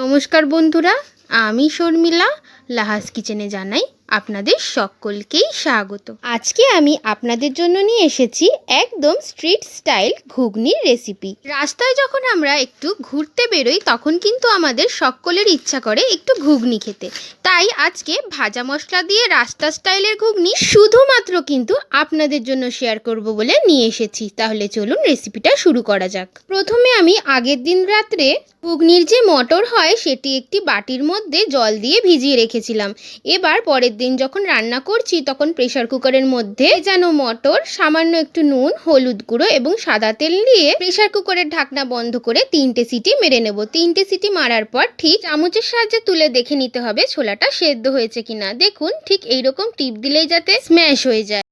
নমস্কার বন্ধুরা, আমি শর্মিলা, লাহাস কিচেনে জানাই আপনাদের সকলকেই স্বাগত। আজকে আমি আপনাদের জন্য নিয়ে এসেছি একদম স্ট্রিট স্টাইল ঘুগনির রেসিপি। রাস্তায় যখন আমরা একটু ঘুরতে বেরোই, তখন কিন্তু আমাদের সকলের ইচ্ছা করে একটু ঘুগনি খেতে। তাই আজকে ভাজা মশলা দিয়ে রাস্তা স্টাইলের ঘুগনি শুধুমাত্র কিন্তু আপনাদের জন্য শেয়ার করব বলে নিয়ে এসেছি। তাহলে চলুন রেসিপিটা শুরু করা যাক। প্রথমে আমি আগের দিন রাত্রে ঘুগনির যে মটর হয়, সেটি একটি বাটির মধ্যে জল দিয়ে ভিজিয়ে রেখেছিলাম। এবার পরের দিন যখন রান্না করছি, তখন প্রেশার কুকারের মধ্যে যেন মটর, সামান্য একটু নুন, হলুদ গুঁড়ো এবং সাদা তেল দিয়ে প্রেশার কুকারের ঢাকনা বন্ধ করে তিনটে সিটি মেরে নেব। তিনটে সিটি মারার পর ঠিক চামচের সাহায্যে তুলে দেখে নিতে হবে ছোলাটা সেদ্ধ হয়েছে কিনা। দেখুন, ঠিক এইরকম টিপ দিলেই যাতে স্ম্যাশ হয়ে যায়।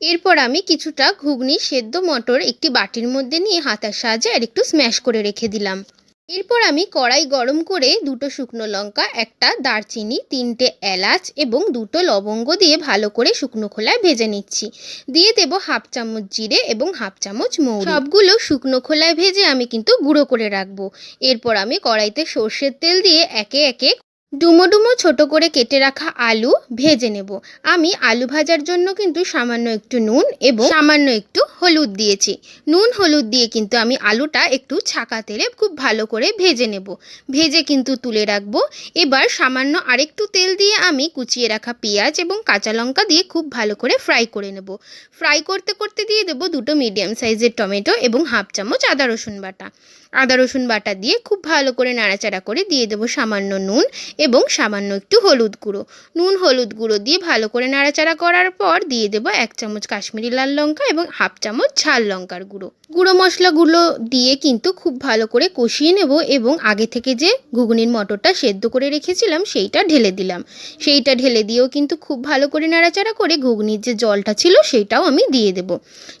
এরপর আমি কিছুটা ঘুগনি সেদ্ধ মটর একটি বাটির মধ্যে নিয়ে হাতার সাহায্যে আর একটু স্ম্যাশ করে রেখে দিলাম। এরপর আমি কড়াই গরম করে দুটো শুকনো লঙ্কা, একটা দারচিনি, তিনটে এলাচ এবং দুটো লবঙ্গ দিয়ে ভালো করে শুকনো খোলায় ভেজে নিচ্ছি। দিয়ে দেবো হাফ চামচ জিরে এবং হাফ চামচ মৌ সবগুলো শুকনো খোলায় ভেজে আমি কিন্তু গুঁড়ো করে রাখব। এরপর আমি কড়াইতে সর্ষের তেল দিয়ে একে একে ডুমো ডুমো ছোট করে কেটে রাখা আলু ভেজে নেব। আমি আলু ভাজার জন্য কিন্তু সামান্য একটু নুন এবং সামান্য একটু হলুদ দিয়েছি। নুন হলুদ দিয়ে কিন্তু আমি আলুটা একটু ছাকা তেলে খুব ভালো করে ভেজে নেব। ভেজে কিন্তু তুলে রাখব। এবার সামান্য আরেকটু তেল দিয়ে আমি কুচিয়ে রাখা পেঁয়াজ এবং কাঁচা লঙ্কা দিয়ে খুব ভালো করে ফ্রাই করে নেব। ফ্রাই করতে করতে দিয়ে দেবো দুটো মিডিয়াম সাইজের টমেটো এবং হাফ চামচ আদা রসুন বাটা। আদা রসুন বাটা দিয়ে খুব ভালো করে নাড়াচাড়া করে দিয়ে দেবো সামান্য নুন এবং সামান্য একটু হলুদ গুঁড়ো। নুন হলুদ গুঁড়ো দিয়ে ভালো করে নাড়াচাড়া করার পর দিয়ে দেবো এক চামচ কাশ্মীরি লাল লঙ্কা এবং হাফ চামচ ঝাল লঙ্কার গুঁড়ো। গুঁড়ো মশলাগুলো দিয়ে কিন্তু খুব ভালো করে কষিয়ে নেব এবং আগে থেকে যে ঘুগনির মটরটা সেদ্ধ করে রেখেছিলাম সেইটা ঢেলে দিলাম। সেইটা ঢেলে দিয়েও কিন্তু খুব ভালো করে নাড়াচাড়া করে ঘুগনির যে জলটা ছিল সেইটাও আমি দিয়ে দেব।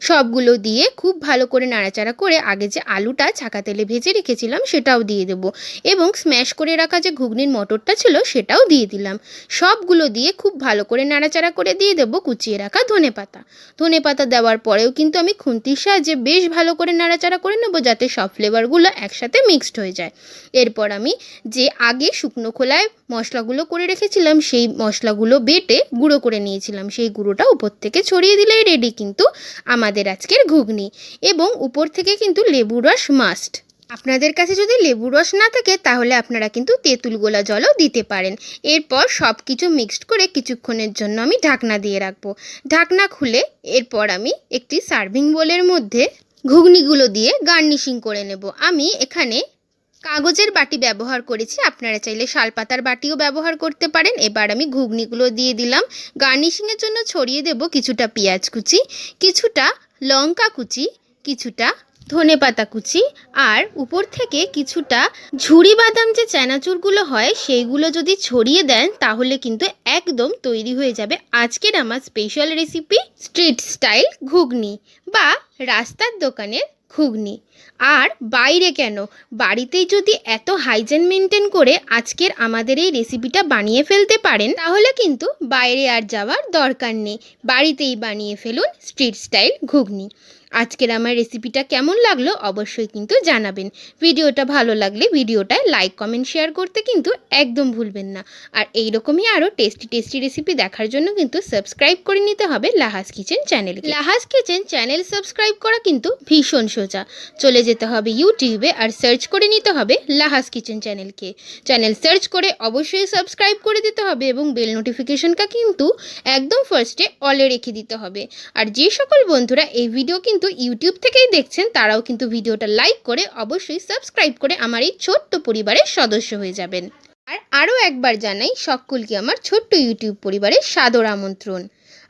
সবগুলো দিয়ে খুব ভালো করে নাড়াচাড়া করে আগে যে আলুটা ছাকা তেলে ভেজে রেখেছিলাম সেটাও দিয়ে দেব এবং স্ম্যাশ করে রাখা যে ঘুগনির মটরটা ছিল সেটাও দিয়ে দিলাম। সবগুলো দিয়ে খুব ভালো করে নাড়াচাড়া করে দিয়ে দেবো কুচিয়ে রাখা ধনে পাতা। ধনে পাতা দেওয়ার পরেও কিন্তু আমি খুন্তির সাহায্যে বেশ ভালো করে নাড়াচাড়া করে নেব যাতে সব ফ্লেভারগুলো একসাথে মিক্সড হয়ে যায়। এরপর আমি যে আগে শুকনো খোলায় মশলাগুলো করে রেখেছিলাম, সেই মশলাগুলো বেটে গুঁড়ো করে নিয়েছিলাম। সেই গুঁড়োটা উপর থেকে ছড়িয়ে দিলেই রেডি কিন্তু আমাদের আজকের ঘুগনি। এবং উপর থেকে কিন্তু লেবু রস মাস্ট আপনাদের কাছে যদি লেবু রস না থাকে, তাহলে আপনারা কিন্তু তেঁতুল গোলা জলও দিতে পারেন। এরপর সব কিছু মিক্সড করে কিছুক্ষণের জন্য আমি ঢাকনা দিয়ে রাখব। ঢাকনা খুলে এরপর আমি একটি সার্ভিং বোলের মধ্যে ঘুগনিগুলো দিয়ে গার্নিশিং করে নেব। আমি এখানে কাগজের বাটি ব্যবহার করেছি। আপনারা চাইলে শালপাতার বাটিও ব্যবহার করতে পারেন। এবার আমি ঘুগনিগুলো দিয়ে দিলাম। গার্নিশিংয়ের জন্য ছড়িয়ে দেব কিছুটা পেঁয়াজ কুচি, কিছুটা লঙ্কা কুচি, কিছুটা ধনে পাতা কুচি আর উপর থেকে কিছুটা ঝুরি বাদাম যে চানাচুরগুলো হয়, সেইগুলো যদি ছড়িয়ে দেন, তাহলে কিন্তু একদম তৈরি হয়ে যাবে আজকের আমার special recipe street style ghugni বা রাস্তার দোকানের ঘুগনি। আর বাইরে কেন? বাড়িতেই যদি এত হাইজেন মেনটেন করে আজকের আমাদের এই রেসিপিটা বানিয়ে ফেলতে পারেন, তাহলে কিন্তু বাইরে আর যাওয়ার দরকার নেই। বাড়িতেই বানিয়ে ফেলুন স্ট্রিট স্টাইল ঘুগনি। আজকের আমার রেসিপিটা কেমন লাগল অবশ্যই কিন্তু জানাবেন। ভিডিওটা ভালো লাগলে ভিডিওটায় লাইক কমেন্ট শেয়ার করতে কিন্তু একদম ভুলবেন না। আর এই রকমই আরও টেস্টি টেস্টি রেসিপি দেখার জন্য কিন্তু সাবস্ক্রাইব করে নিতে হবে Laha's kitchen channel Laha's kitchen channel subscribe করা কিন্তু ভীষণ সোজা। চলে যেতে হবে ইউটিউবে আর সার্চ করে নিতে হবে লাহাস কিচেন চ্যানেলকে চ্যানেল সার্চ করে অবশ্যই সাবস্ক্রাইব করে দিতে হবে এবং বেল নোটিফিকেশনটা কিন্তু একদম ফার্স্টে অলে রেখে দিতে হবে। আর যে সকল বন্ধুরা এই ভিডিও কিন্তু ইউটিউব থেকেই দেখছেন, তারাও কিন্তু ভিডিওটা লাইক করে অবশ্যই সাবস্ক্রাইব করে আমার এই ছোট্ট পরিবারের সদস্য হয়ে যাবেন। আর আরও একবার জানাই, সকলকে আমার ছোট্ট ইউটিউব পরিবারের সাদর আমন্ত্রণ।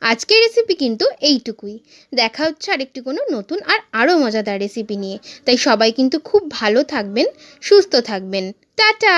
আজকের রেসিপি কিন্তু এইটুকুই। দেখা হচ্ছে আরেকটি কোনো নতুন আর আরও মজাদার রেসিপি নিয়ে। তাই সবাই কিন্তু খুব ভালো থাকবেন, সুস্থ থাকবেন। টাটা!